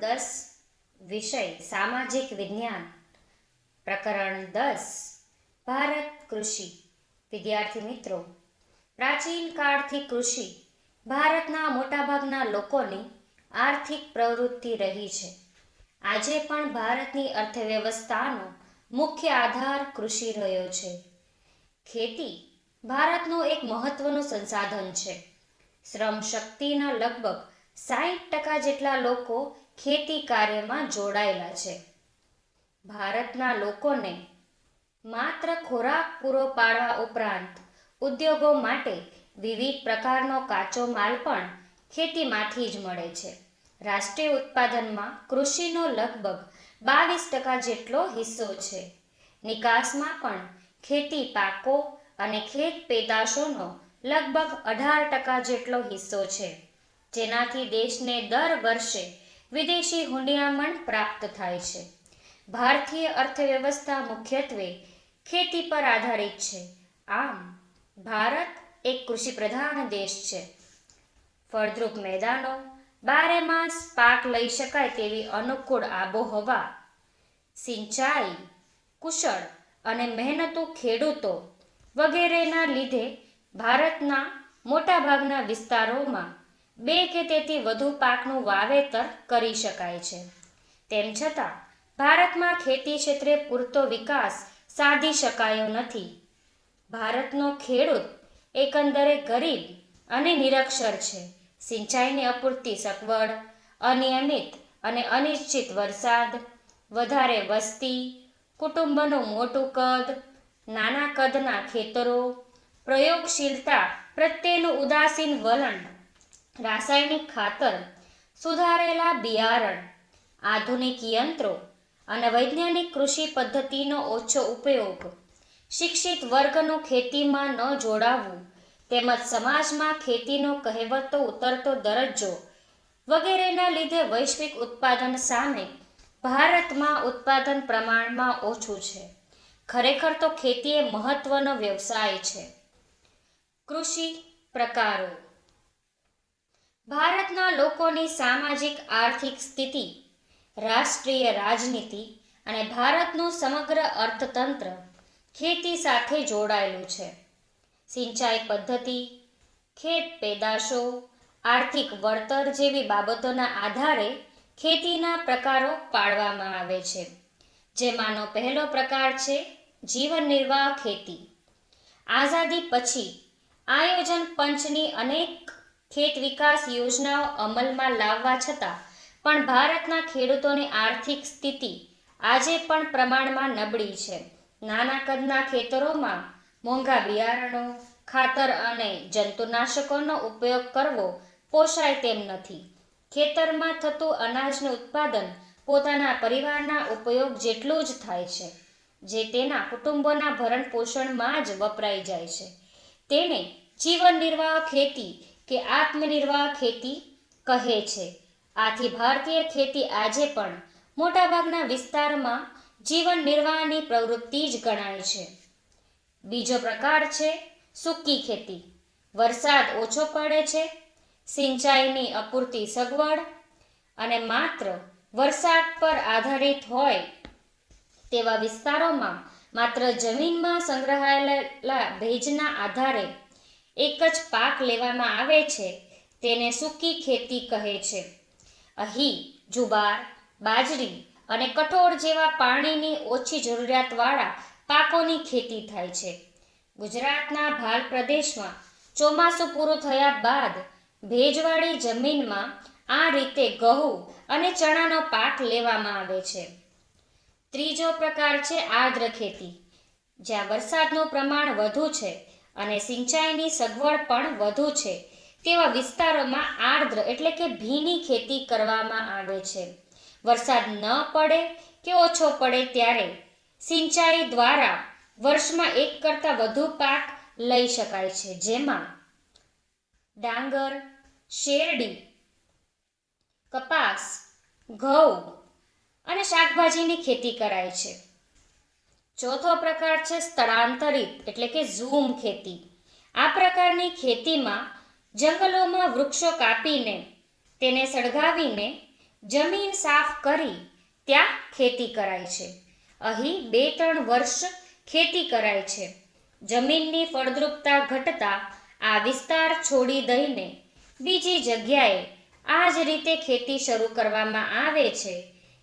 દસ વિષય, સામાજિક વિજ્ઞાન, પ્રકરણ દસ, ભારત કૃષિ. વિદ્યાર્થી મિત્રો, પ્રાચીન કાળથી કૃષિ ભારતના મોટાભાગના લોકોની આર્થિક પ્રવૃત્તિ રહી છે. આજે પણ ભારતની અર્થવ્યવસ્થાનો મુખ્ય આધાર કૃષિ રહ્યો છે. ખેતી ભારતનું એક મહત્વનું સંસાધન છે. શ્રમ શક્તિના લગભગ સાહીઠ ટકા જેટલા લોકો ખેતી કાર્યમાં જોડાયેલા છે. ભારતના લોકોને માત્ર ખોરાક પૂરો પાડવા ઉપરાંત ઉદ્યોગો માટે વિવિધ પ્રકારનો કાચો માલ પણ ખેતીમાંથી જ મળે છે. રાષ્ટ્રીય ઉત્પાદનમાં કૃષિનો લગભગ બાવીસ ટકા જેટલો હિસ્સો છે. નિકાસમાં પણ ખેતી પાકો અને ખેત પેદાશોનો લગભગ અઢાર ટકા જેટલો હિસ્સો છે. જેનાથી દેશને દર વર્ષે વિદેશી હુંડિયામણ પ્રાપ્ત થાય છે. ભારતીય અર્થવ્યવસ્થા મુખ્યત્વે ખેતી પર આધારિત છે. આમ, ભારત એક કૃષિ પ્રધાન દેશ છે. ફળદ્રુપ મેદાનો, બારે માસ પાક લઈ શકાય તેવી અનુકૂળ આબોહવા, સિંચાઈ, કુશળ અને મહેનતુ ખેડૂતો વગેરેના લીધે ભારતના મોટાભાગના વિસ્તારોમાં બે કે તેથી વધુ પાકનું વાવેતર કરી શકાય છે. તેમ છતાં, ભારતમાં ખેતી ક્ષેત્રે પૂરતો વિકાસ સાધી શકાયો નથી. ભારતનો ખેડૂત એકંદરે ગરીબ અને નિરક્ષર છે. સિંચાઈની અપૂરતી સગવડ, અનિયમિત અને અનિશ્ચિત વરસાદ, વધારે વસ્તી, કુટુંબનું મોટું કદ, નાના કદના ખેતરો, પ્રયોગશીલતા પ્રત્યેનું ઉદાસીન વલણ રાસાયણિક ખાતર સુધારેલા બિયારણ, આધુનિક યંત્રો અને વૈજ્ઞાનિક કૃષિ પદ્ધતિનો ઓછો ઉપયોગ શિક્ષિત વર્ગનું ખેતીમાં ન જોડાવવું તેમજ સમાજમાં ખેતીનો કહેવતો ઉતરતો દરજ્જો વગેરેના લીધે વૈશ્વિક ઉત્પાદન સામે ભારતમાં ઉત્પાદન પ્રમાણમાં ઓછું છે. ખરેખર તો ખેતી એ મહત્વનો વ્યવસાય છે. કૃષિ પ્રકારો ભારતના લોકોની સામાજિક, આર્થિક સ્થિતિ, રાષ્ટ્રીય રાજનીતિ અને ભારતનું સમગ્ર અર્થતંત્ર ખેતી સાથે જોડાયેલું છે. સિંચાઈ પદ્ધતિ, ખેત પેદાશો, આર્થિક વળતર જેવી બાબતોના આધારે ખેતીના પ્રકારો પાડવામાં આવે છે. જેમાંનો પહેલો પ્રકાર છે જીવન નિર્વાહ ખેતી. આઝાદી પછી આયોજન પંચની અનેક ખેત વિકાસ યોજનાઓ અમલમાં લાવવા છતાં પણ ભારતના ખેડૂતોની આર્થિક સ્થિતિ આજે પણ પ્રમાણમાં નબળી છે. નાના કદના ખેતરોમાં મોંઘા બિયારણો, ખાતર અને જંતુનાશકોનો ઉપયોગ કરવો પોષાય તેમ નથી. ખેતરમાં થતું અનાજનું ઉત્પાદન પોતાના પરિવારના ઉપયોગ જેટલું જ થાય છે, જે તેના કુટુંબોના ભરણ પોષણમાં જ વપરાઈ જાય છે. તેને જીવન નિર્વાહ ખેતી કે આત્મનિર્વાહ ખેતી કહે છે. આથી ભારતીય ખેતી આજે પણ મોટાભાગના વિસ્તારમાં જીવન નિર્વાહની પ્રવૃત્તિ જ ગણાય છે. બીજો પ્રકાર છે સૂકી ખેતી. વરસાદ ઓછો પડે છે, સિંચાઈની અપૂરતી સગવડ અને માત્ર વરસાદ પર આધારિત હોય તેવા વિસ્તારોમાં માત્ર જમીનમાં સંગ્રહાયેલા ભેજના આધારે એક જ પાક લેવામાં આવે છે, તેને સૂકી ખેતી કહે છે. અહીં જુબાર, બાજરી અને કઠોળ જેવા પાણીની ઓછી જરૂરિયાતવાળા પાકોની ખેતી થાય છે. ગુજરાતના ભાલ પ્રદેશમાં ચોમાસું પૂરું થયા બાદ ભેજવાળી જમીનમાં આ રીતે ઘઉં અને ચણાનો પાક લેવામાં આવે છે. ત્રીજો પ્રકાર છે આર્દ્ર ખેતી જ્યાં વરસાદનું પ્રમાણ વધુ છે અને સિંચાઈની સગવડ પણ વધુ છે. તેવા વિસ્તારોમાં આર્દ્ર એટલે કે ભીની ખેતી કરવામાં આવે છે. વરસાદ ન પડે કે ઓછો પડે ત્યારે સિંચાઈ દ્વારા વર્ષમાં એક કરતાં વધુ પાક લઈ શકાય છે. જેમાં ડાંગર, શેરડી, કપાસ, ઘઉં અને શાકભાજીની ખેતી કરાય છે. ચોથો પ્રકાર છે સ્થળાંતરિત, એટલે કે ઝૂમ ખેતી. આ પ્રકારની ખેતીમાં જંગલોમાં વૃક્ષો કાપીને, તેને સળગાવીને જમીન સાફ કરી ત્યાં ખેતી કરાય છે. અહીં બે ત્રણ વર્ષ ખેતી કરાય છે. જમીનની ફળદ્રુપતા ઘટતા આ વિસ્તાર છોડી દઈને બીજી જગ્યાએ આ જ રીતે ખેતી શરૂ કરવામાં આવે છે,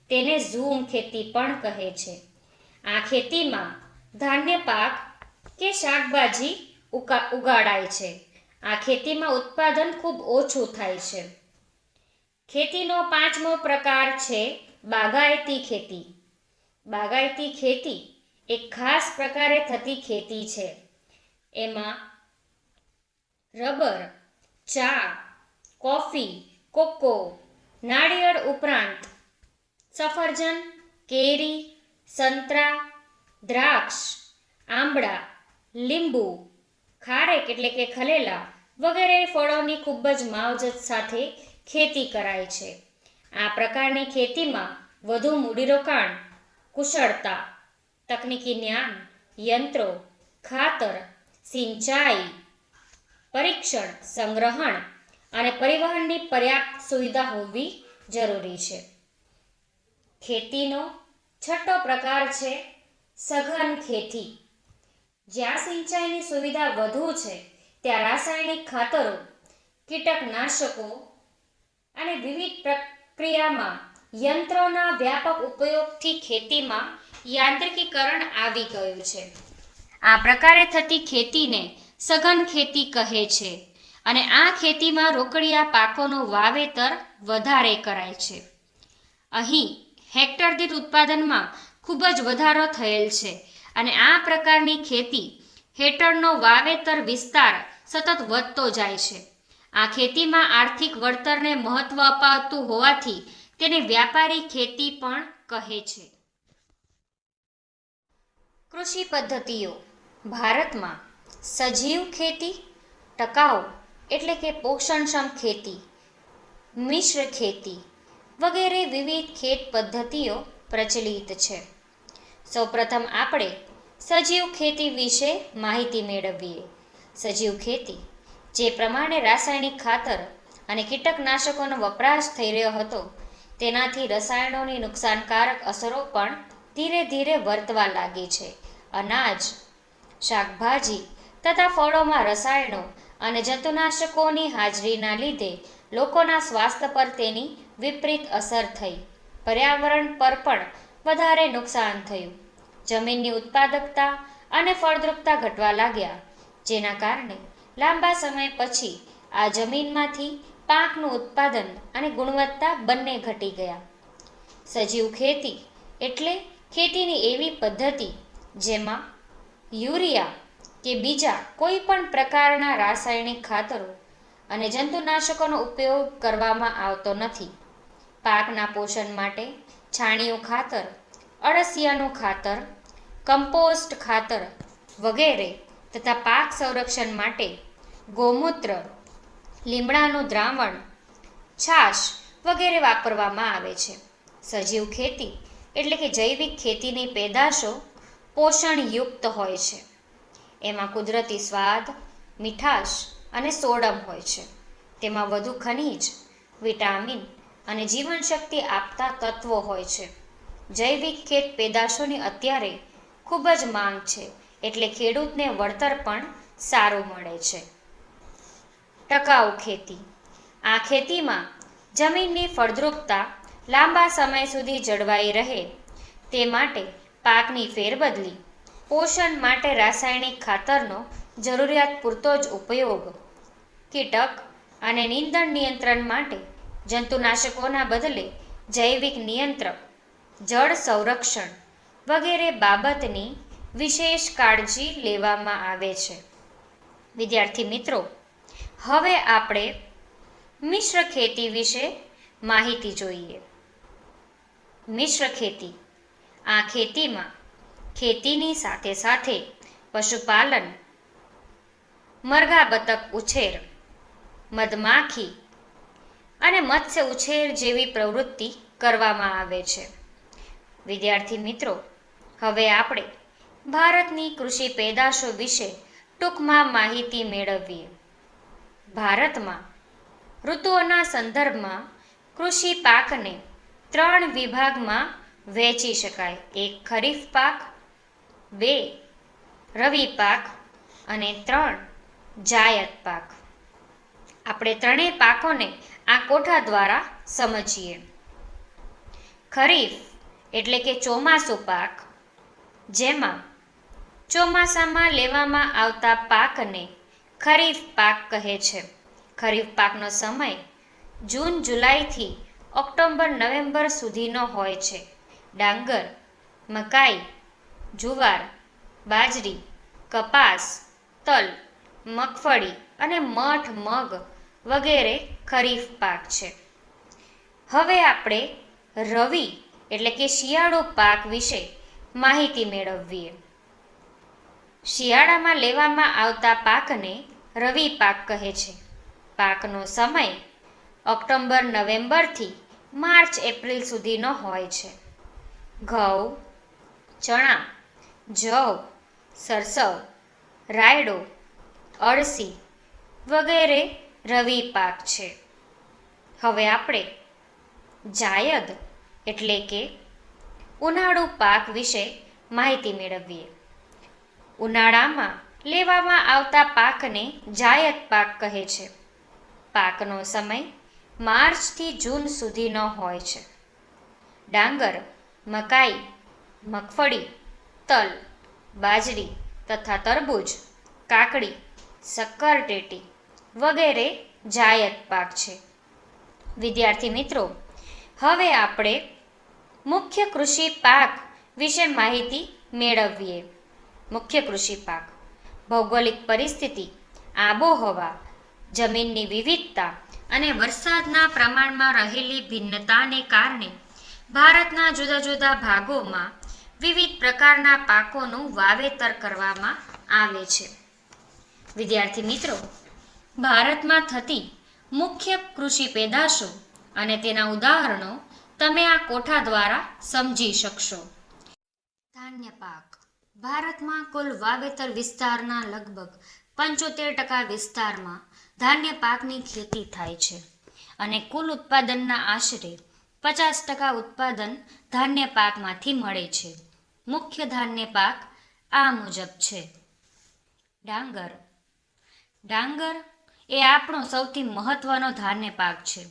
તેને ઝૂમ ખેતી પણ કહે છે. આ ખેતીમાં ધાન્ય પાક કે શાકભાજી ઉગાડાય છે. આ ખેતીમાં ઉત્પાદન ખૂબ ઓછું થાય છે. ખેતીનો પાંચમો પ્રકાર છે બાગાયતી ખેતી. બાગાયતી ખેતી એક ખાસ પ્રકારે થતી ખેતી છે. એમાં રબર, ચા, કોફી, કોકો, નાળિયેર ઉપરાંત સફરજન, કેરી સંતરા, દ્રાક્ષ, આંબળા, લીંબુ, ખારેક એટલે કે ખલેલા વગેરે ફળોની ખૂબ જ માવજત સાથે ખેતી કરાય છે. આ પ્રકારની ખેતીમાં વધુ મૂડીરોકાણ, કુશળતા, તકનીકી જ્ઞાન, યંત્રો, ખાતર, સિંચાઈ, પરીક્ષણ, સંગ્રહણ અને પરિવહનની પર્યાપ્ત સુવિધા હોવી જરૂરી છે. ખેતીનો છઠ્ઠો પ્રકાર છે સઘન ખેતી. જ્યાં સિંચાઈની સુવિધા વધુ છે, ત્યાં રાસાયણિક ખાતરો, કીટકનાશકો અને વિવિધ પ્રક્રિયામાં યંત્રોના વ્યાપક ઉપયોગથી ખેતીમાં યાંત્રિકીકરણ આવી ગયું છે. આ પ્રકારે થતી ખેતીને સઘન ખેતી કહે છે અને આ ખેતીમાં રોકડિયા પાકોનું વાવેતર વધારે કરાય છે. અહીં હેક્ટર દીઠ ઉત્પાદનમાં ખૂબ જ વધારો થયેલ છે અને આ પ્રકારની ખેતી હેઠળનો વાવેતર વિસ્તાર સતત વધતો જાય છે. આ ખેતીમાં આર્થિક વળતરને મહત્વ અપાતું હોવાથી તેને વ્યાપારી ખેતી પણ કહે છે. કૃષિ પદ્ધતિઓ. ભારતમાં સજીવ ખેતી, ટકાઉ એટલે કે પોષણક્ષમ ખેતી, મિશ્ર ખેતી વગેરે વિવિધ ખેત પદ્ધતિઓ પ્રચલિત છે. સૌપ્રથમ આપણે સજીવ ખેતી વિશે માહિતી મેળવીએ. સજીવ ખેતી, જે પ્રમાણે રાસાયણિક ખાતર અને કીટકનાશકોનો વપરાશ થઈ રહ્યો હતો, તેનાથી રસાયણોની નુકસાનકારક અસરો પણ ધીરે ધીરે વર્તવા લાગી છે. અનાજ, શાકભાજી તથા ફળોમાં રસાયણો અને જંતુનાશકોની હાજરીના લીધે લોકોના સ્વાસ્થ્ય પર તેની વિપરીત અસર થઈ. પર્યાવરણ પર પણ વધારે નુકસાન થયું. જમીનની ઉત્પાદકતા અને ફળદ્રુપતા ઘટવા લાગ્યા, જેના કારણે લાંબા સમય પછી આ જમીનમાંથી પાકનું ઉત્પાદન અને ગુણવત્તા બંને ઘટી ગયા. સજીવ ખેતી એટલે ખેતીની એવી પદ્ધતિ જેમાં યુરિયા કે બીજા કોઈ પણ પ્રકારના રાસાયણિક ખાતરો અને જંતુનાશકોનો ઉપયોગ કરવામાં આવતો નથી. પાકના પોષણ માટે, છાણિયું ખાતર, અળસિયાનું ખાતર, કમ્પોસ્ટ ખાતર વગેરે તથા પાક સંરક્ષણ માટે ગૌમૂત્ર, લીમડાનું દ્રાવણ, છાશ વગેરે વાપરવામાં આવે છે. સજીવ ખેતી એટલે કે જૈવિક ખેતીની પેદાશો પોષણયુક્ત હોય છે. એમાં કુદરતી સ્વાદ, મીઠાશ અને સોડમ હોય છે. તેમાં વધુ ખનિજ, વિટામિન અને જીવનશક્તિ આપતા તત્વો હોય છે. જૈવિક ખેત પેદાશોની અત્યારે ખૂબ જ માંગ છે, એટલે ખેડૂતને વળતર પણ સારું મળે છે. ટકાઉ ખેતી. આ ખેતીમાં જમીનની ફળદ્રુપતા લાંબા સમય સુધી જળવાઈ રહે, તે માટે પાકની ફેરબદલી, પોષણ માટે રાસાયણિક ખાતરનો જરૂરિયાત પૂરતો જ ઉપયોગ, કીટક અને નીંદણ નિયંત્રણ માટે જંતુનાશકોના બદલે જૈવિક નિયંત્રક, જળ સંરક્ષણ વગેરે બાબતની વિશેષ કાળજી લેવામાં આવે છે. વિદ્યાર્થી મિત્રો, હવે આપણે મિશ્ર ખેતી વિશે માહિતી જોઈએ. મિશ્ર ખેતી, આ ખેતીમાં ખેતીની સાથે સાથે પશુપાલન મરઘા બતક ઉછેર, મધમાખી અને મત્સ્ય ઉછેર જેવી પ્રવૃત્તિ કરવામાં આવે છે. વિદ્યાર્થી મિત્રો, હવે આપણે ભારતની કૃષિ પેદાશો વિશે ટૂંકમાં માહિતી મેળવીએ. ભારતમાં ઋતુઓના સંદર્ભમાં કૃષિ પાકને ત્રણ વિભાગમાં વહેંચી શકાય. એક ખરીફ પાક, બે રવિ પાક અને ત્રણ જાયદ પાક. આપણે ત્રણેય પાકોને આ કોઠા દ્વારા સમજીએ. ખરીફ એટલે કે ચોમાસું પાક, જેમાં ચોમાસામાં લેવામાં આવતા પાકને ખરીફ પાક કહે છે. ખરીફ પાકનો સમય જૂન, જુલાઈથી ઓક્ટોબર, નવેમ્બર સુધીનો હોય છે. ડાંગર, મકાઈ, જુવાર, બાજરી, કપાસ, તલ, મગફળી અને મઠ, મગ વગેરે ખરીફ પાક છે. હવે આપણે રવિ એટલે કે શિયાળો પાક વિશે માહિતી મેળવીએ. શિયાળામાં લેવામાં આવતા પાકને રવિ પાક કહે છે. પાકનો સમય ઓક્ટોબર નવેમ્બરથી માર્ચ, એપ્રિલ સુધીનો હોય છે. ઘઉં, ચણા, જવ, સરસવ, રાયડો, અળસી વગેરે રવિ પાક છે. હવે આપણે જાયદ એટલે કે ઉનાળુ પાક વિશે માહિતી મેળવીએ. ઉનાળામાં લેવામાં આવતા પાકને જાયદ પાક કહે છે. પાકનો સમય માર્ચથી જૂન સુધીનો હોય છે. ડાંગર, મકાઈ, મગફળી, તલ, બાજરી તથા તરબૂચ કાકડી શક્કરટેટી વગેરે જાયદ પાક છે. વિદ્યાર્થી મિત્રો, હવે આપણે મુખ્ય કૃષિ પાક વિશે માહિતી મેળવીએ. મુખ્ય કૃષિ પાક, ભૌગોલિક પરિસ્થિતિ, આબોહવા, જમીનની વિવિધતા અને વરસાદના પ્રમાણમાં રહેલી ભિન્નતાને કારણે ભારતના જુદા જુદા ભાગોમાં વિવિધ પ્રકારના પાકોનું વાવેતર કરવામાં આવે છે. વિદ્યાર્થી મિત્રો ભારતમાં થતી મુખ્ય કૃષિ પેદાશો અને તેના ઉદાહરણો તમે આ કોઠા દ્વારા સમજી શકશો. ધાન્ય પાક. ભારતમાં કુલ વાવેતર વિસ્તારના લગભગ પંચોતેર ટકા વિસ્તારમાં ધાન્ય પાકની ખેતી થાય છે અને કુલ ઉત્પાદનના આશરે પચાસ ટકા ઉત્પાદન ધાન્ય પાકમાંથી મળે છે. મુખ્ય ધાન્ય પાક આ મુજબ છે. ડાંગર. ડાંગર એ આપણો સૌથી મહત્વનો ધાન્ય પાક છે.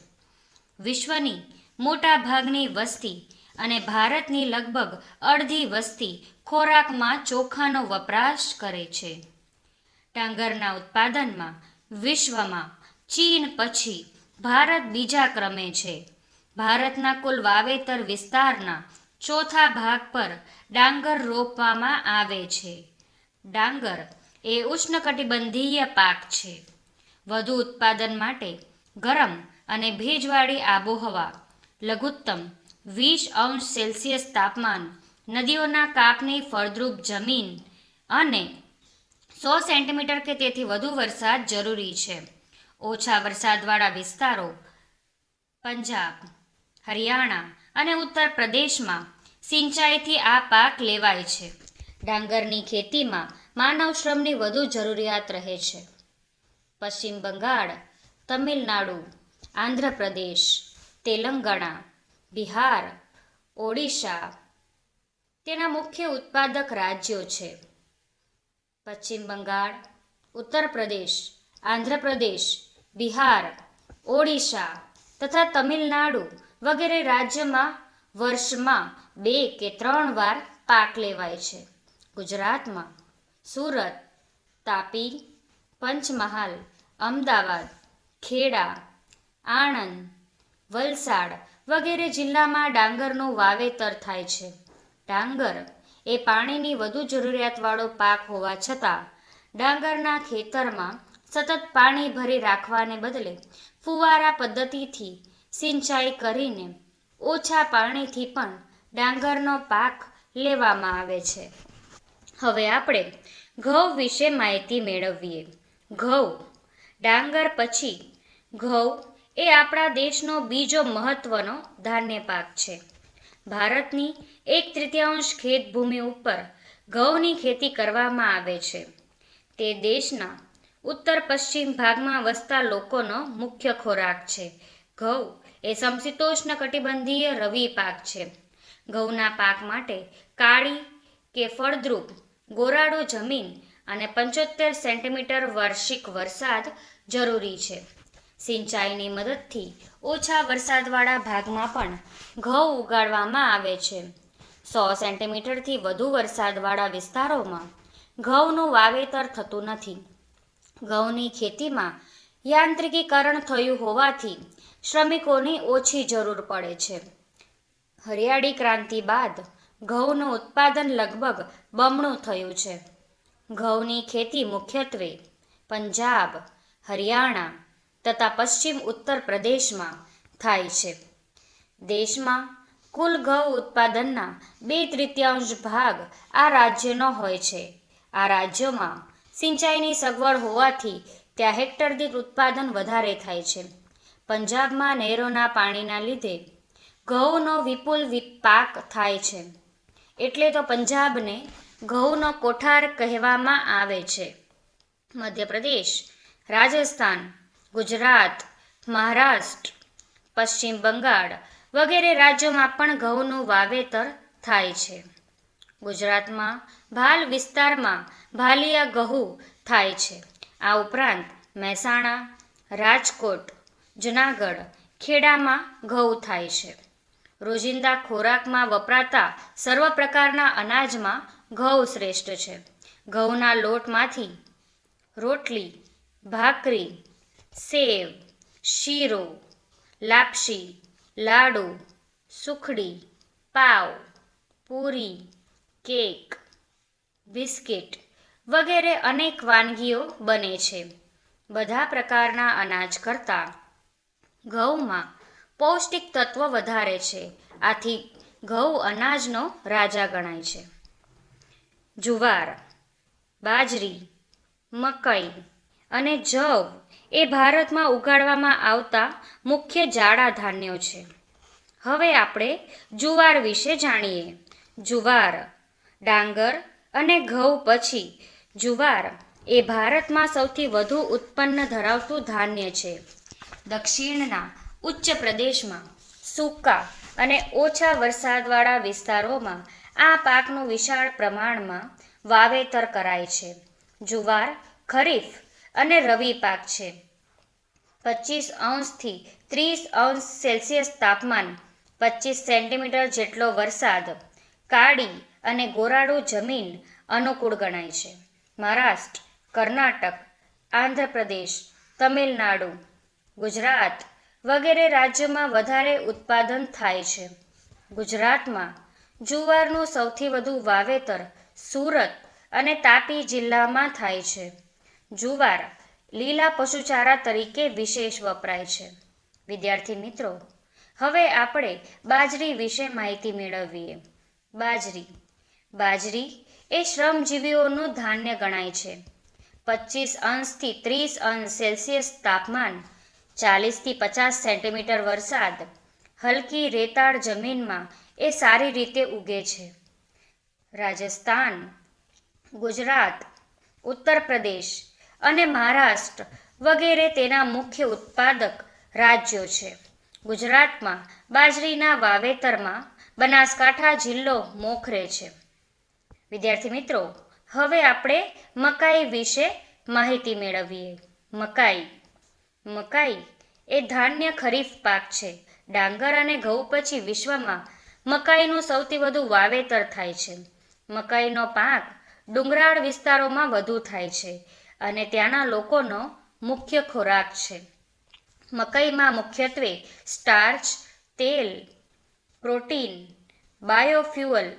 વિશ્વની મોટા ભાગની વસ્તી અને ભારતની લગભગ અડધી વસ્તી ખોરાકમાં ચોખાનો વપરાશ કરે છે. ડાંગરના ઉત્પાદનમાં વિશ્વમાં ચીન પછી ભારત બીજા ક્રમે છે. ભારતના કુલ વાવેતર વિસ્તારના ચોથા ભાગ પર ડાંગર રોપવામાં આવે છે. ડાંગર એ ઉષ્ણકટિબંધીય પાક છે. વધુ ઉત્પાદન માટે ગરમ અને ભેજવાળી આબોહવા, લઘુત્તમ વીસ અંશ સેલ્સિયસ તાપમાન, નદીઓના કાપની ફળદ્રુપ જમીન અને સો સેન્ટીમીટર કે તેથી વધુ વરસાદ જરૂરી છે. ઓછા વરસાદવાળા વિસ્તારો પંજાબ, હરિયાણા અને ઉત્તર પ્રદેશમાં સિંચાઈથી આ પાક લેવાય છે. ડાંગરની ખેતીમાં માનવ શ્રમની વધુ જરૂરિયાત રહે છે. પશ્ચિમ બંગાળ, તમિલનાડુ, આંધ્રપ્રદેશ, તેલંગાણા, બિહાર, ઓડિશા. તેના મુખ્ય ઉત્પાદક રાજ્યો છે. પશ્ચિમ બંગાળ ઉત્તર પ્રદેશ આંધ્રપ્રદેશ, બિહાર, ઓડિશા તથા તમિલનાડુ વગેરે રાજ્યમાં વર્ષમાં બે કે ત્રણ વાર પાક લેવાય છે. ગુજરાતમાં સુરત, તાપી પંચમહાલ, અમદાવાદ, ખેડા, આણંદ, વલસાડ વગેરે જિલ્લામાં ડાંગરનું વાવેતર થાય છે. ડાંગર એ પાણીની વધુ જરૂરિયાતવાળો પાક હોવા છતાં ડાંગરના ખેતરમાં સતત પાણી ભરી રાખવાને બદલે ફુવારા પદ્ધતિથી સિંચાઈ કરીને ઓછા પાણીથી પણ ડાંગરનો પાક લેવામાં આવે છે. હવે આપણે ઘઉં વિશે માહિતી મેળવીએ. ઘઉં. ડાંગર પછી ઘઉં એ આપણા દેશનો બીજો મહત્વનો ધાન્ય પાક છે. ભારતની એક તૃતીયાંશ ખેતભૂમિ ઉપર ઘઉંની ખેતી કરવામાં આવે છે. તે દેશના ઉત્તર પશ્ચિમ ભાગમાં વસતા લોકોનો મુખ્ય ખોરાક છે. ઘઉં એ સમશીતોષ્ણ કટિબંધીય રવિ પાક છે. ઘઉંના પાક માટે કાળી કે ફળદ્રુપ ગોરાડો જમીન અને પંચોતેર સેન્ટીમીટર વાર્ષિક વરસાદ જરૂરી છે. સિંચાઈની મદદથી ઓછા વરસાદવાળા ભાગમાં પણ ઘઉં ઉગાડવામાં આવે છે. સો સેન્ટીમીટરથી વધુ વરસાદવાળા વિસ્તારોમાં ઘઉંનું વાવેતર થતું નથી. ઘઉંની ખેતીમાં યાંત્રિકીકરણ થયું હોવાથી શ્રમિકોની ઓછી જરૂર પડે છે. હરિયાળી ક્રાંતિ બાદ ઘઉંનું ઉત્પાદન લગભગ બમણું થયું છે. ઘઉંની ખેતી મુખ્યત્વે પંજાબ, હરિયાણા તથા પશ્ચિમ ઉત્તર પ્રદેશમાં થાય છે. દેશમાં કુલ ઘઉં ઉત્પાદનના બે તૃતીયાંશ ભાગ આ રાજ્યનો હોય છે. આ રાજ્યોમાં સિંચાઈની સગવડ હોવાથી ત્યાં હેક્ટર દીઠ ઉત્પાદન વધારે થાય છે. પંજાબમાં નહેરોના પાણીના લીધે ઘઉંનો વિપુલ પાક થાય છે. એટલે તો પંજાબને ઘઉંનો કોઠાર કહેવામાં આવે છે. મધ્યપ્રદેશ, રાજસ્થાન, ગુજરાત, મહારાષ્ટ્ર, પશ્ચિમ બંગાળ વગેરે રાજ્યોમાં પણ ઘઉંનું વાવેતર થાય છે. ગુજરાતમાં ભાલ વિસ્તારમાં ભાલિયા ઘઉં થાય છે. આ ઉપરાંત મહેસાણા, રાજકોટ, જુનાગઢ ખેડામાં ઘઉં થાય છે. રોજિંદા ખોરાકમાં વપરાતા સર્વ પ્રકારના અનાજમાં ઘઉં શ્રેષ્ઠ છે. ઘઉંના લોટમાંથી રોટલી ભાખરી સેવ, શીરો, લાપસી, લાડુ, સુખડી, પાવ, પૂરી, કેક, બિસ્કિટ વગેરે અનેક વાનગીઓ બને છે. બધા પ્રકારના અનાજ કરતાં ઘઉંમાં પૌષ્ટિક તત્વ વધારે છે. આથી ઘઉં અનાજનો રાજા ગણાય છે. જુવાર, બાજરી, મકઈ અને જવ એ ભારતમાં ઉગાડવામાં આવતા મુખ્ય જાડા ધાન્યો છે. હવે આપણે જુવાર વિશે જાણીએ. જુવાર, ડાંગર અને ઘઉં પછી જુવાર એ ભારતમાં સૌથી વધુ ઉત્પન્ન ધરાવતું ધાન્ય છે. દક્ષિણના ઉચ્ચ પ્રદેશમાં સૂકા અને ઓછા વરસાદવાળા વિસ્તારોમાં આ પાકનું વિશાળ પ્રમાણમાં વાવેતર કરાય છે. જુવાર, ખરીફ અને રવિ પાક છે. પચીસ અંશથી ત્રીસ અંશ સેલ્સિયસ તાપમાન, પચીસ સેન્ટીમીટર જેટલો વરસાદ, કાળી અને ગોરાડુ જમીન અનુકૂળ ગણાય છે. મહારાષ્ટ્ર, કર્ણાટક, આંધ્રપ્રદેશ, તમિલનાડુ, ગુજરાત વગેરે રાજ્યોમાં વધારે ઉત્પાદન થાય છે. ગુજરાતમાં જુવારનું સૌથી વધુ વાવેતર સુરત અને તાપી જિલ્લામાં થાય છે. જુવાર લીલા પશુચારા તરીકે વિશેષ વપરાય છે. વિદ્યાર્થી મિત્રો, હવે આપણે બાજરી વિશે માહિતી મેળવીએ. બાજરી. બાજરી એ શ્રમજીવીઓનું ધાન્ય ગણાય છે. પચીસ અંશથી ત્રીસ અંશ સેલ્સિયસ તાપમાન, ચાલીસથી પચાસ સેન્ટીમીટર વરસાદ, હલકી રેતાળ જમીનમાં એ સારી રીતે ઉગે છે. રાજસ્થાન, ગુજરાત ઉત્તર પ્રદેશ અને મહારાષ્ટ્ર વગેરે તેના મુખ્ય ઉત્પાદક રાજ્યો છે. ગુજરાતમાં બાજરીના વાવેતરમાં બનાસકાંઠા જિલ્લો મોખરે છે. વિદ્યાર્થી મિત્રો, હવે આપણે મકાઈ વિશે માહિતી મેળવીએ. મકાઈ. મકાઈ એ ધાન્ય ખરીફ પાક છે. ડાંગર અને ઘઉં પછી વિશ્વમાં મકાઈનું સૌથી વધુ વાવેતર થાય છે. મકાઈનો પાક ડુંગરાળ વિસ્તારોમાં વધુ થાય છે અને ત્યાંના લોકોનો મુખ્ય ખોરાક છે. મકાઈમાં મુખ્યત્વે સ્ટાર્ચ, તેલ, પ્રોટીન, બાયોફ્યુઅલ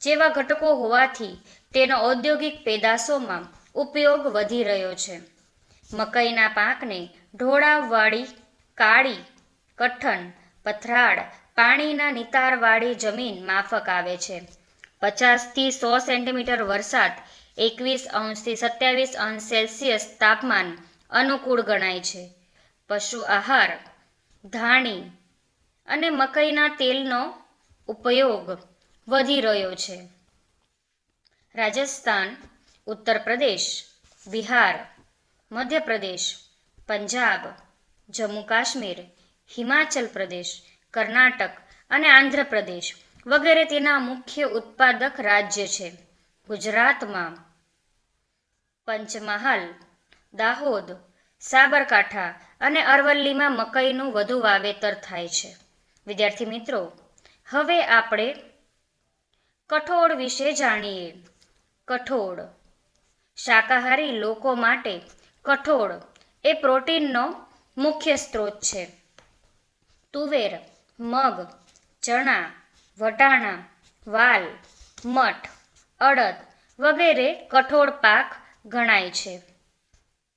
જેવા ઘટકો હોવાથી તેનો ઔદ્યોગિક પેદાશોમાં ઉપયોગ વધી રહ્યો છે. મકાઈના પાકને ઢોળાવવાળી કાળી કઠણ, પથરાળ પાણીના નિતારવાળી જમીન માફક આવે છે. પચાસથી સો સેન્ટીમીટર વરસાદ એકવીસ અંશથી સત્યાવીસ અંશ સેલ્સિયસ તાપમાન અનુકૂળ ગણાય છે. પશુ આહાર, ધાણી અને મકઈના તેલનો ઉપયોગ વધી રહ્યો છે. રાજસ્થાન ઉત્તર પ્રદેશ બિહાર, મધ્યપ્રદેશ, પંજાબ, જમ્મુ કાશ્મીર, હિમાચલ પ્રદેશ કર્ણાટક અને આંધ્રપ્રદેશ વગેરે તેના મુખ્ય ઉત્પાદક રાજ્ય છે. ગુજરાતમાં પંચમહાલ, દાહોદ, સાબરકાંઠા અને અરવલ્લીમાં મકઈનું વધુ વાવેતર થાય છે. વિદ્યાર્થી મિત્રો, હવે આપણે કઠોળ વિશે જાણીએ. કઠોળ. શાકાહારી લોકો માટે કઠોળ એ પ્રોટીનનો મુખ્ય સ્ત્રોત છે. તુવેર. મગ, ચણા, વટાણા, વાલ, મઠ, અડદ વગેરે કઠોળ પાક ગણાય છે.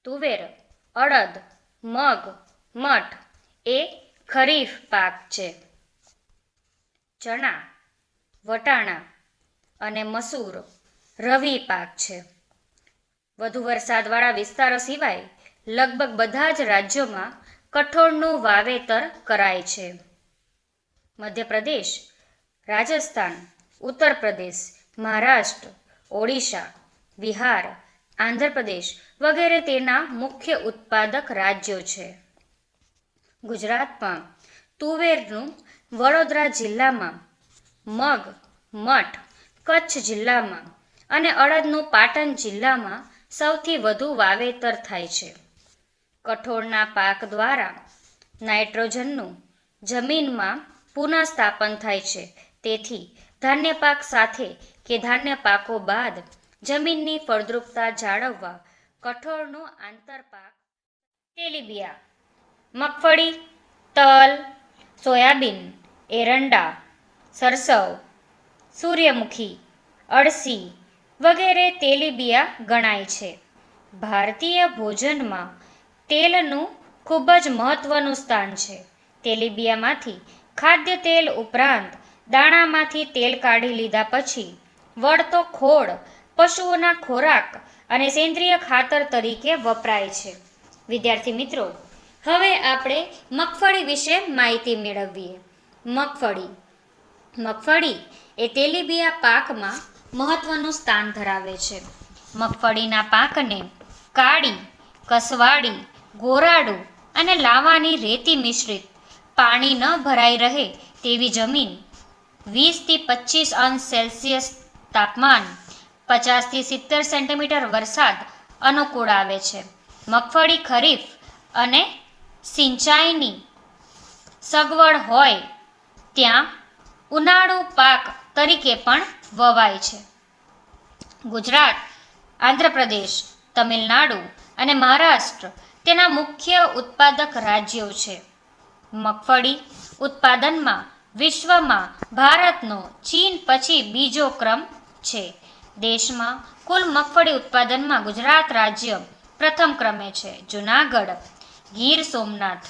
તુવેર, અડદ, મગ, મઠ એ ખરીફ પાક છે. ચણા, વટાણા અને મસૂર રવિ પાક છે. વધુ વરસાદવાળા વિસ્તારો સિવાય લગભગ બધા જ રાજ્યોમાં કઠોળનું વાવેતર કરાય છે. મધ્યપ્રદેશ, રાજસ્થાન ઉત્તર પ્રદેશ મહારાષ્ટ્ર, ઓડિશા, બિહાર, આંધ્રપ્રદેશ વગેરે તેના મુખ્ય ઉત્પાદક રાજ્યો છે. ગુજરાતમાં તુવેરનું વડોદરા જિલ્લામાં મગ, મઠ, કચ્છ જિલ્લામાં અને અડદનું પાટણ જિલ્લામાં સૌથી વધુ વાવેતર થાય છે. કઠોળના પાક દ્વારા નાઇટ્રોજનનું જમીનમાં પુનઃસ્થાપન થાય છે. તેથી, ધાન્ય પાક સાથે કે ધાન્ય પાકો બાદ જમીનની ફળદ્રુપતા જાળવવા કઠોળનો આંતરપાક તેલીબિયા મગફળી, તલ, સોયાબીન, એરંડા, સરસવ, સૂર્યમુખી, અળસી વગેરે તેલીબિયા ગણાય છે. ભારતીય ભોજનમાં તેલનું ખૂબ જ મહત્વનું સ્થાન છે. તેલીબિયામાંથી ખાદ્ય તેલ ઉપરાંત દાણામાંથી તેલ કાઢી લીધા પછી વળતો ખોળ પશુઓના ખોરાક અને સેન્દ્રિય ખાતર તરીકે વપરાય છે. વિદ્યાર્થી મિત્રો, હવે આપણે મગફળી વિશે માહિતી મેળવીએ. મગફળી. મગફળી એ તેલીબિયા પાકમાં મહત્વનું સ્થાન ધરાવે છે. મગફળીના પાકને કાળી કસવાડી ગોરાડું અને લાવાની રેતી મિશ્રિત પાણી ન ભરાઈ રહે તેવી જમીન વીસથી પચીસ અંશ સેલ્સિયસ તાપમાન પચાસથી સિત્તેર સેન્ટીમીટર વરસાદ અનુકૂળ આવે છે. મગફળી ખરીફ અને સિંચાઈની સગવડ હોય ત્યાં ઉનાળુ પાક તરીકે પણ વવાય છે. ગુજરાત, આંધ્રપ્રદેશ, તમિલનાડુ અને મહારાષ્ટ્ર તેના મુખ્ય ઉત્પાદક રાજ્યો છે. મગફળી ઉત્પાદનમાં, વિશ્વમાં, ભારતનો ચીન પછી બીજો ક્રમ છે. દેશમાં કુલ મગફળી ઉત્પાદનમાં ગુજરાત રાજ્ય પ્રથમ ક્રમે છે. જુનાગઢ, ગીર સોમનાથ,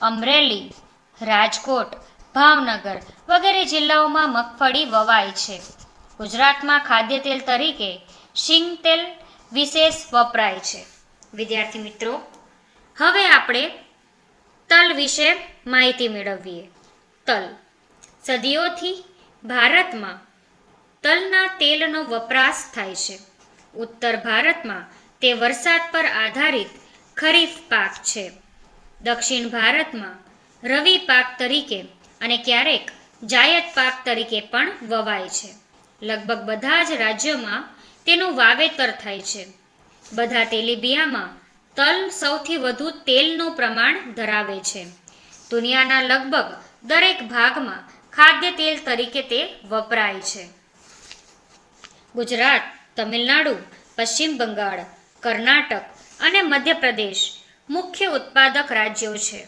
અમરેલી, રાજકોટ, ભાવનગર વગેરે જિલ્લાઓમાં મગફળી વવાય છે. ગુજરાતમાં ખાદ્ય તેલ તરીકે શીંગ તેલ વિશેષ વપરાય છે. વિદ્યાર્થી મિત્રો, હવે આપણે તલ વિશે માહિતી મેળવીએ. તલ. સદીઓથી ભારતમાં તલના તેલનો વપરાશ થાય છે. ઉત્તર ભારતમાં તે વરસાદ પર આધારિત ખરીફ પાક છે. દક્ષિણ ભારતમાં રવિ પાક તરીકે અને ક્યારેક જાયદ પાક તરીકે પણ વવાય છે. લગભગ બધા જ રાજ્યોમાં તેનું વાવેતર થાય છે. બધા તેલીબિયામાં તલ સૌથી વધુ તેલનું પ્રમાણ ધરાવે છે. દુનિયાના લગભગ દરેક ભાગમાં ખાદ્ય તેલ તરીકે તે વપરાય છે. ગુજરાત, તમિલનાડુ, પશ્ચિમ બંગાળ, કર્ણાટક અને મધ્યપ્રદેશ મુખ્ય ઉત્પાદક રાજ્યો છે.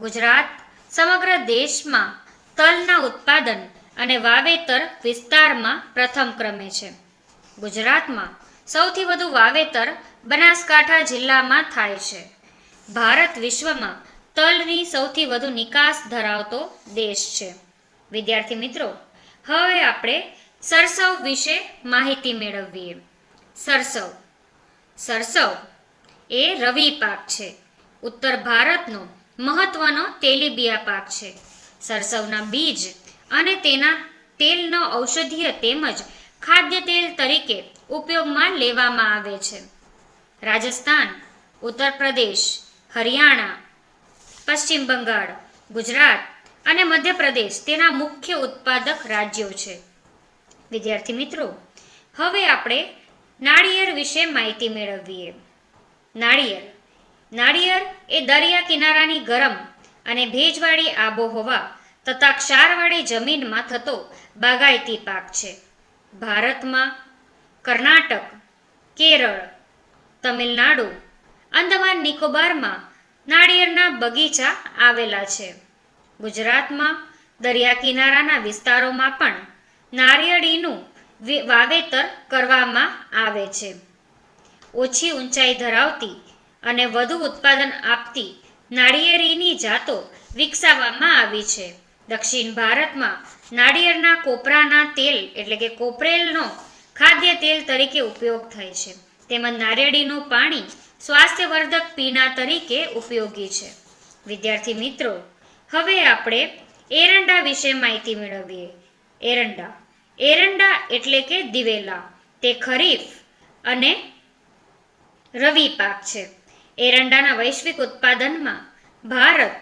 ગુજરાત સમગ્ર દેશમાં તલના ઉત્પાદન અને વાવેતર વિસ્તારમાં પ્રથમ ક્રમે છે. ગુજરાતમાં સૌથી વધુ વાવેતર બનાસકાંઠા જિલ્લામાં થાય છે. ભારત વિશ્વમાં તલની સૌથી વધુ નિકાસ ધરાવતો દેશ છે. વિદ્યાર્થી મિત્રો, હવે આપણે સરસવ વિશે માહિતી મેળવીએ. સરસવ. સરસવ એ રવિ પાક છે. ઉત્તર ભારતનો મહત્વનો તેલીબિયા પાક છે. સરસવના બીજ અને તેના તેલનો ઔષધીય તેમજ ખાદ્ય તેલ તરીકે ઉપયોગમાં લેવામાં આવે છે. રાજસ્થાન ઉત્તર પ્રદેશ હરિયાણા, પશ્ચિમ બંગાળ, ગુજરાત અને મધ્યપ્રદેશ તેના મુખ્ય ઉત્પાદક રાજ્યો છે. વિદ્યાર્થી મિત્રો, હવે આપણે નાળિયેર વિશે માહિતી મેળવીએ. નાળિયેર. નાળિયેર એ દરિયા કિનારાની ગરમ અને ભેજવાળી આબોહવા તથા ક્ષારવાળી જમીનમાં થતો બાગાયતી પાક છે. ભારતમાં કર્ણાટક, કેરળ, તમિલનાડુ અંદમાન નિકોબારમાં નાળિયેરના બગીચા આવેલા છે. ગુજરાતમાં દરિયા કિનારાના વિસ્તારોમાં પણ નારિયેળીનું વાવેતર કરવામાં આવે છે. ઓછી ઊંચાઈ ધરાવતી અને વધુ ઉત્પાદન આપતી નાળિયેરીની જાતો વિકસાવવામાં આવી છે. દક્ષિણ ભારતમાં નાળિયેરના કોપરાના તેલ એટલે કે કોપરેલનો ખાદ્ય તેલ તરીકે ઉપયોગ થાય છે. તેમજ નારિયેળીનું પાણી સ્વાસ્થ્યવર્ધક પીણા તરીકે ઉપયોગી છે. વિદ્યાર્થી મિત્રો, હવે આપણે એરંડા વિશે માહિતી મેળવીએ. એરંડા. એરંડા એટલે કે દિવેલા. તે ખરીફ અને રવિ પાક છે. એરંડાના વૈશ્વિક ઉત્પાદનમાં ભારત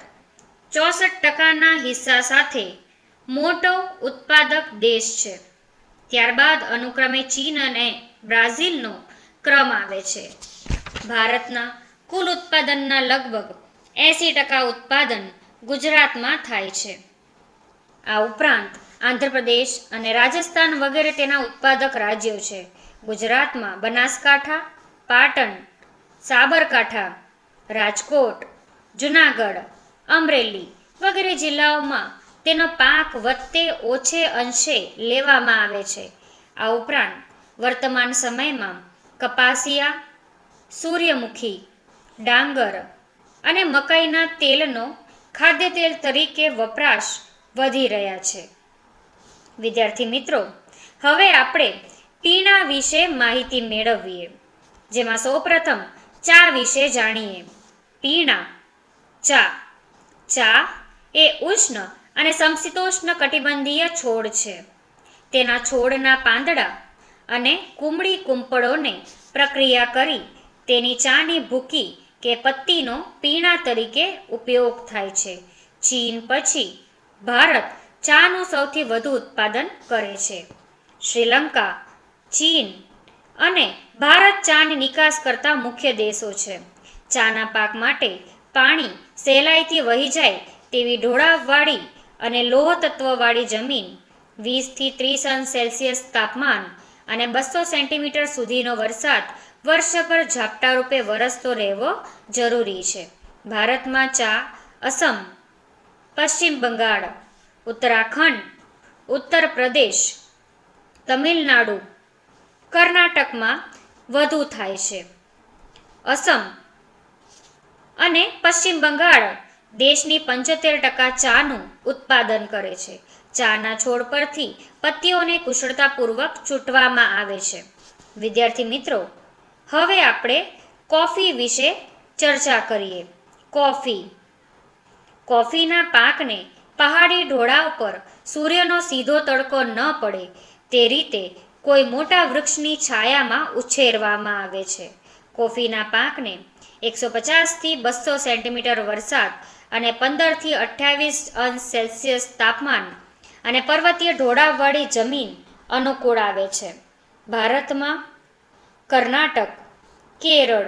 ચોસઠ ટકાના હિસ્સા સાથે મોટો ઉત્પાદક દેશ છે. ત્યારબાદ અનુક્રમે ચીન અને બ્રાઝિલનો ક્રમ આવે છે. ભારતના કુલ ઉત્પાદનના લગભગ એંસી ટકા ઉત્પાદન ગુજરાતમાં થાય છે. આ ઉપરાંત આંધ્રપ્રદેશ અને રાજસ્થાન વગેરે તેના ઉત્પાદક રાજ્યો છે. ગુજરાતમાં બનાસકાંઠા, પાટણ, સાબરકાંઠા, રાજકોટ, જુનાગઢ, અમરેલી વગેરે જિલ્લાઓમાં તેનો પાક વધતે ઓછે અંશે લેવામાં આવે છે. આ ઉપરાંત, વર્તમાન સમયમાં કપાસિયા, સૂર્યમુખી, ડાંગર અને મકાઈના તેલનો ખાદ્ય તેલ તરીકે વપરાશ વધી રહ્યા છે. વિદ્યાર્થી મિત્રો, હવે આપણે પીણા વિશે માહિતી મેળવીએ, જેમાં સૌપ્રથમ ચા વિશે જાણીએ. પીણા, ચા. ચા એ ઉષ્ણ અને સમશીતોષ્ણ કટિબંધીય છોડ છે. તેના છોડના પાંદડા અને કુમળી કુંપળોને પ્રક્રિયા કરી તેની ચાની ભૂકી કે પત્તીનો પીણા તરીકે ઉપયોગ થાય છે. ચીન પછી ભારત ચાનું સૌથી વધુ ઉત્પાદન કરે છે. શ્રીલંકા, ચીન અને ભારત ચાની નિકાસ કરતા મુખ્ય દેશો છે. ચાના પાક માટે પાણી સહેલાઈથી વહી જાય તેવી ઢોળાવવાળી અને લોહ તત્વવાળી જમીન વીસથી ત્રીસ અંશ સેલ્સિયસ તાપમાન અને બસો સેન્ટીમીટર સુધીનો વરસાદ વર્ષભર ઝાપટા રૂપે વરસતો રહેવો જરૂરી છે. ભારતમાં ચા, અસમ, પશ્ચિમ બંગાળ, ઉત્તરાખંડ ઉત્તર પ્રદેશ તમિલનાડુ, કર્ણાટકમાં વધુ થાય છે. અસમ અને પશ્ચિમ બંગાળ દેશની પંચોતેર ટકા ચાનું ઉત્પાદન કરે છે. ચાના છોડ પરથી પત્તીઓને કુશળતાપૂર્વક ચૂંટવામાં આવે છે. વિદ્યાર્થી મિત્રો, હવે આપણે કોફી વિશે ચર્ચા કરીએ. કોફી. કોફીના પાકને પહાડી ઢોળા ઉપર સૂર્યનો સીધો તડકો ન પડે તે રીતે કોઈ મોટા વૃક્ષની છાયામાં ઉછેરવામાં આવે છે. કોફીના પાકને એકસો પચાસથી બસો સેન્ટીમીટર વરસાદ અને પંદરથી અઠ્યાવીસ અંશ સેલ્સિયસ તાપમાન અને પર્વતીય ઢોળાવવાળી જમીન અનુકૂળ આવે છે. ભારતમાં કર્ણાટક, કેરળ,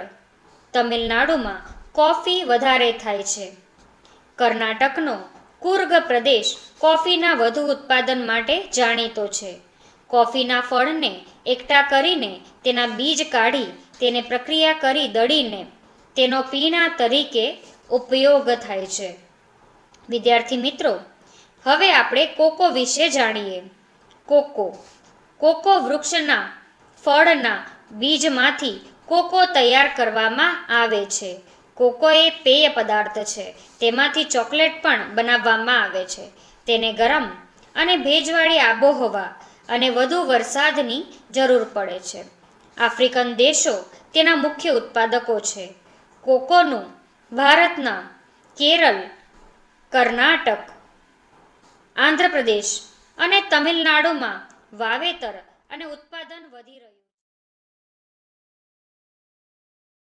તમિલનાડુમાં કોફી વધારે થાય છે. કર્ણાટકનો કુર્ગ પ્રદેશ કોફીના વધુ ઉત્પાદન માટે જાણીતો છે. કોફીના ફળને એકઠા કરીને તેના બીજ કાઢી તેને પ્રક્રિયા કરી દળીને તેનો પીણા તરીકે ઉપયોગ થાય છે. વિદ્યાર્થી મિત્રો, હવે આપણે કોકો વિશે જાણીએ. કોકો કોકો વૃક્ષના ફળના બીજમાંથી કોકો તૈયાર કરવામાં આવે છે. કોકો એ પેય પદાર્થ છે. તેમાંથી ચોકલેટ પણ બનાવવામાં આવે છે. તેને ગરમ અને ભેજવાળી આબોહવા અને વધુ વરસાદની જરૂર પડે છે. આફ્રિકન દેશો તેના મુખ્ય ઉત્પાદકો છે. કોકોનું ભારતના કેરળ કર્ણાટક આંધ્રપ્રદેશ અને તમિલનાડુમાં વાવેતર અને ઉત્પાદન વધી રહ્યું